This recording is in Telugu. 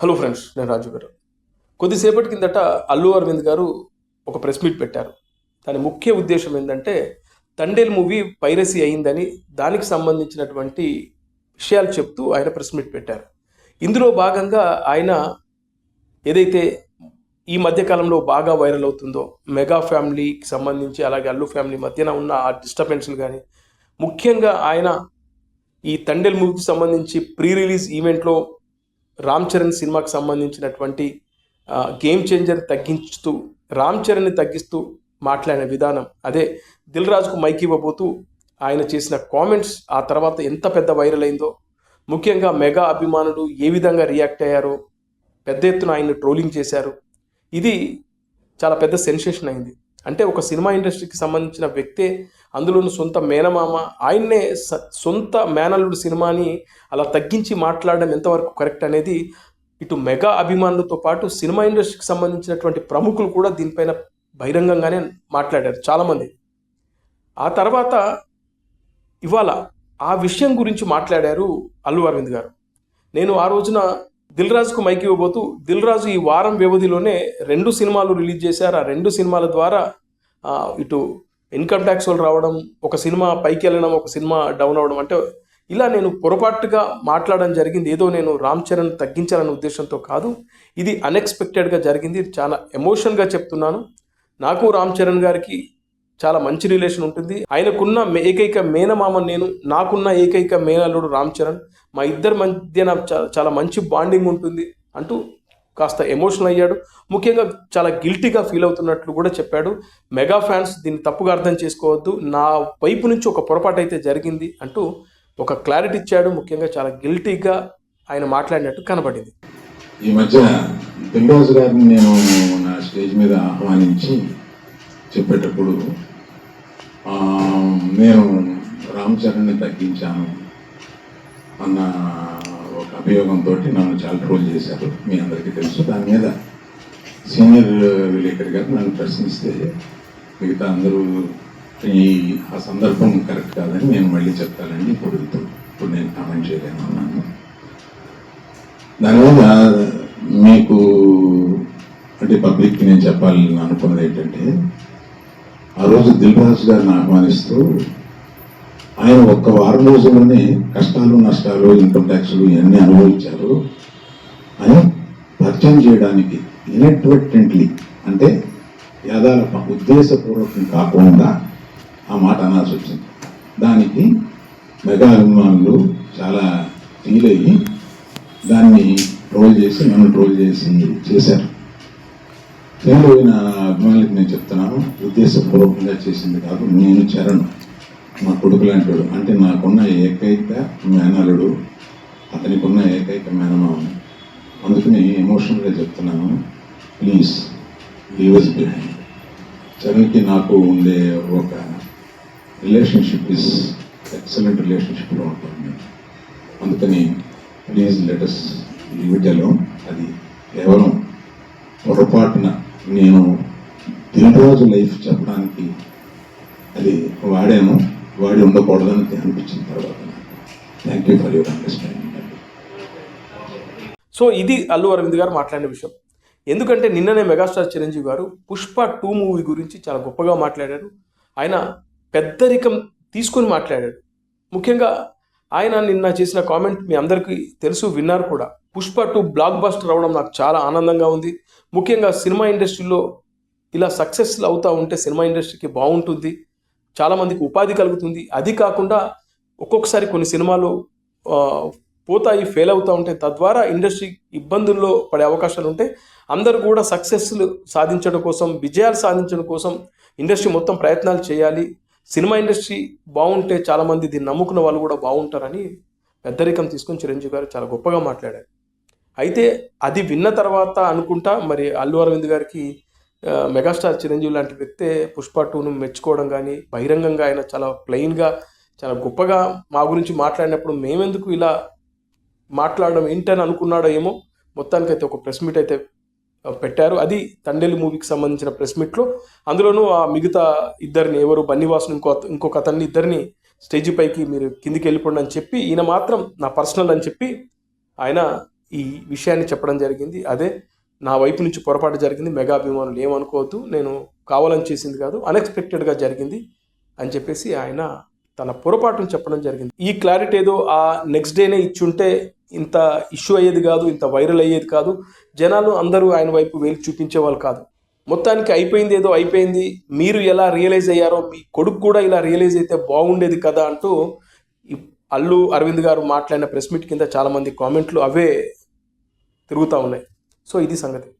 హలో ఫ్రెండ్స్ నేను రాజు గారు. కొద్దిసేపటి కిందట అల్లు అరవింద్ గారు ఒక ప్రెస్ మీట్ పెట్టారు. దాని ముఖ్య ఉద్దేశం ఏంటంటే తండేల్ మూవీ పైరసీ అయిందని దానికి సంబంధించినటువంటి విషయాలు చెప్తూ ఆయన ప్రెస్ మీట్ పెట్టారు. ఇందులో భాగంగా ఆయన ఏదైతే ఈ మధ్యకాలంలో బాగా వైరల్ అవుతుందో మెగా ఫ్యామిలీకి సంబంధించి అలాగే అల్లు ఫ్యామిలీ మధ్యన ఉన్న ఆ డిస్టర్బెన్స్లు కానీ ముఖ్యంగా ఆయన ఈ తండేల్ మూవీకి సంబంధించి ప్రీ రిలీజ్ ఈవెంట్లో రామ్ చరణ్ సినిమాకి సంబంధించినటువంటి గేమ్ చేంజర్ తగ్గించుతూ రామ్ చరణ్ని తగ్గిస్తూ మాట్లాడిన విధానం అదే. దిల్ రాజుకు మైక్ ఇవ్వబోతూ ఆయన చేసిన కామెంట్స్ ఆ తర్వాత ఎంత పెద్ద వైరల్ అయిందో ముఖ్యంగా మెగా అభిమానులు ఏ విధంగా రియాక్ట్ అయ్యారో పెద్ద ఎత్తున ఆయన్ని ట్రోలింగ్ చేశారు. ఇది చాలా పెద్ద సెన్సేషన్ అయింది. అంటే ఒక సినిమా ఇండస్ట్రీకి సంబంధించిన వ్యక్తే అందులోని సొంత మేనమామ ఆయన్నే స- సొంత మేనల్లుడు సినిమాని అలా తగ్గించి మాట్లాడడం ఎంతవరకు కరెక్ట్ అనేది ఇటు మెగా అభిమానులతో పాటు సినిమా ఇండస్ట్రీకి సంబంధించినటువంటి ప్రముఖులు కూడా దీనిపైన బహిరంగంగానే మాట్లాడారు చాలామంది. ఆ తర్వాత ఇవాళ ఆ విషయం గురించి మాట్లాడారు అల్లు అరవింద్ గారు. నేను ఆ రోజున దిల్ రాజుకు మైక్ ఇవ్వబోతూ దిల్ రాజు ఈ వారం వ్యవధిలోనే రెండు సినిమాలు రిలీజ్ చేశారు. ఆ రెండు సినిమాల ద్వారా ఇటు ఇన్కమ్ ట్యాక్స్ వాళ్ళు రావడం ఒక సినిమా పైకి వెళ్ళడం ఒక సినిమా డౌన్ అవ్వడం అంటే ఇలా నేను పొరపాటుగా మాట్లాడడం జరిగింది. ఏదో నేను రామ్ చరణ్ తగ్గించాలనే ఉద్దేశంతో కాదు ఇది అన్ఎక్స్పెక్టెడ్గా జరిగింది. చాలా ఎమోషన్గా చెప్తున్నాను. నాకు రామ్ చరణ్ గారికి చాలా మంచి రిలేషన్ ఉంటుంది. ఆయనకున్న మే- ఏకైక మేనమామ నేను నాకున్న ఏకైక మేనల్లుడు రామ్ చరణ్. మా ఇద్దరి మధ్యన చాలా మంచి బాండింగ్ ఉంటుంది అంటూ కాస్త ఎమోషనల్ అయ్యాడు. ముఖ్యంగా చాలా గిల్టీగా ఫీల్ అవుతున్నట్లు కూడా చెప్పాడు. మెగా ఫ్యాన్స్ దీన్ని తప్పుగా అర్థం చేసుకోవద్దు. నా వైపు నుంచి ఒక పొరపాటు అయితే జరిగింది అంటూ ఒక క్లారిటీ ఇచ్చాడు. ముఖ్యంగా చాలా గిల్టీగా ఆయన మాట్లాడినట్టు కనబడింది. ఈ మధ్య దిల్రాజు గారిని నేను నా స్టేజ్ మీద ఆహ్వానించి చెప్పేటప్పుడు నేను రామ్ చరణ్ని తగ్గించాను అన్న ఒక అభియోగంతో నన్ను చాలా ట్రోల్ చేశారు మీ అందరికీ తెలుసు. దాని మీద సీనియర్ విలేకరి గారు నన్ను ప్రశ్నిస్తే మిగతా అందరూ ఈ ఆ సందర్భం కరెక్ట్ కాదని నేను మళ్ళీ చెప్తానండి ఇప్పుడు ఇప్పుడు నేను కామెంట్ చేయలేను అన్నాను. దానివల్ల మీకు అంటే పబ్లిక్కి నేను చెప్పాలని అనుకున్నది ఏంటంటే ఆ రోజు దిల్రాజు గారిని ఆహ్వానిస్తూ ఆయన ఒక్క వారం రోజుల్లోనే కష్టాలు నష్టాలు ఇన్కమ్ ట్యాక్స్లు ఇవన్నీ అనుభవించారు. అని పరిచయం చేయడానికి ఇన్అడ్వర్టెంట్లీ అంటే యథాల ఉద్దేశపూర్వకం కాకుండా ఆ మాట అనాల్సి వచ్చింది. దానికి మెగా అభిమానులు చాలా ఫీల్ అయ్యి దాన్ని ట్రోల్ చేసి నన్ను ట్రోల్ చేసి చేశారు. ఫెయిల్ అయిన అభిమానులకు నేను చెప్తున్నాను ఉద్దేశపూర్వకంగా చేసింది కాదు నేను చరణ్ మా కొడుకు లాంటివాడు అంటే నాకున్న ఏకైక మేనలుడు అతనికి ఉన్న ఏకైక మేనమామ. అందుకని ఎమోషనల్గా చెప్తున్నాను ప్లీజ్ లీవర్స్ బిహైండ్ చరణ్కి నాకు ఉండే ఒక రిలేషన్షిప్ ఇస్ ఎక్సలెంట్ రిలేషన్షిప్లో ఉంటుంది అందుకని ప్లీజ్ లెటస్ లీవిడ్లో అది కేవలం పొరపాటున నేను దిల్రాజు లైఫ్ చెప్పడానికి అది వాడాను. వాడి ఉండకూడదని అనిపించిన తర్వాత thank you for your understanding so ఇది అల్లు అరవింద్ గారు మాట్లాడిన విషయం. ఎందుకంటే నిన్ననే మెగాస్టార్ చిరంజీవి గారు పుష్ప టూ మూవీ గురించి చాలా గొప్పగా మాట్లాడారు. ఆయన పెద్దరికం తీసుకొని మాట్లాడాడు ముఖ్యంగా ఆయన నిన్న చేసిన కామెంట్ మీ అందరికీ తెలుసు విన్నారు కూడా. పుష్ప టూ బ్లాక్ బస్టర్ అవడం నాకు చాలా ఆనందంగా ఉంది. ముఖ్యంగా సినిమా ఇండస్ట్రీలో ఇలా సక్సెస్ఫుల్ అవుతూ ఉంటే సినిమా ఇండస్ట్రీకి బాగుంటుంది. చాలామందికి ఉపాధి కలుగుతుంది. అది కాకుండా ఒక్కొక్కసారి కొన్ని సినిమాలు పోతాయి ఫెయిల్ అవుతూ ఉంటాయి తద్వారా ఇండస్ట్రీ ఇబ్బందుల్లో పడే అవకాశాలు ఉంటాయి అందరూ కూడా సక్సెస్లు సాధించడం కోసం విజయాలు సాధించడం కోసం ఇండస్ట్రీ మొత్తం ప్రయత్నాలు చేయాలి. సినిమా ఇండస్ట్రీ బాగుంటే చాలామంది దీన్ని నమ్ముకున్న వాళ్ళు కూడా బాగుంటారని పెద్దరికం తీసుకొని చిరంజీవి గారు చాలా గొప్పగా మాట్లాడారు. అయితే అది విన్న తర్వాత అనుకుంటా మరి అల్లు అరవింద్ గారికి మెగాస్టార్ చిరంజీవి లాంటి వ్యక్తే పుష్ప టూను మెచ్చుకోవడం కానీ బహిరంగంగా ఆయన చాలా ప్లెయిన్గా చాలా గొప్పగా మా గురించి మాట్లాడినప్పుడు మేమెందుకు ఇలా మాట్లాడడం ఏంటని అనుకున్నాడో ఏమో మొత్తానికైతే ఒక ప్రెస్ మీట్ అయితే పెట్టారు. అది తండేలు మూవీకి సంబంధించిన ప్రెస్ మీట్లో. అందులోనూ ఆ మిగతా ఇద్దరిని ఎవరు బన్నివాసును ఇంకో ఇంకొక అతన్ని ఇద్దరిని స్టేజ్ పైకి మీరు కిందికి వెళ్ళిపోండి అని చెప్పి ఈయన మాత్రం నా పర్సనల్ అని చెప్పి ఆయన ఈ విషయాన్ని చెప్పడం జరిగింది. అదే నా వైపు నుంచి పొరపాటు జరిగింది. మెగా అభిమానులు ఏమనుకోవద్దు. నేను కావాలని చేసింది కాదు. అన్ఎక్స్పెక్టెడ్గా జరిగింది అని చెప్పేసి ఆయన తన పొరపాటును చెప్పడం జరిగింది. ఈ క్లారిటీ ఏదో ఆ నెక్స్ట్ డేనే ఇచ్చుంటే ఇంత ఇష్యూ అయ్యేది కాదు. ఇంత వైరల్ అయ్యేది కాదు. జనాలు అందరూ ఆయన వైపు వేలు చూపించే వాళ్ళు కాదు. మొత్తానికి అయిపోయింది ఏదో అయిపోయింది. మీరు ఎలా రియలైజ్ అయ్యారో మీ కొడుకు కూడా ఇలా రియలైజ్ అయితే బాగుండేది కదా అంటూ అల్లు అరవింద్ గారు మాట్లాడిన ప్రెస్ మీట్ కింద చాలామంది కామెంట్లు అవే తిరుగుతూ ఉన్నాయి. సో ఇది సంగతి.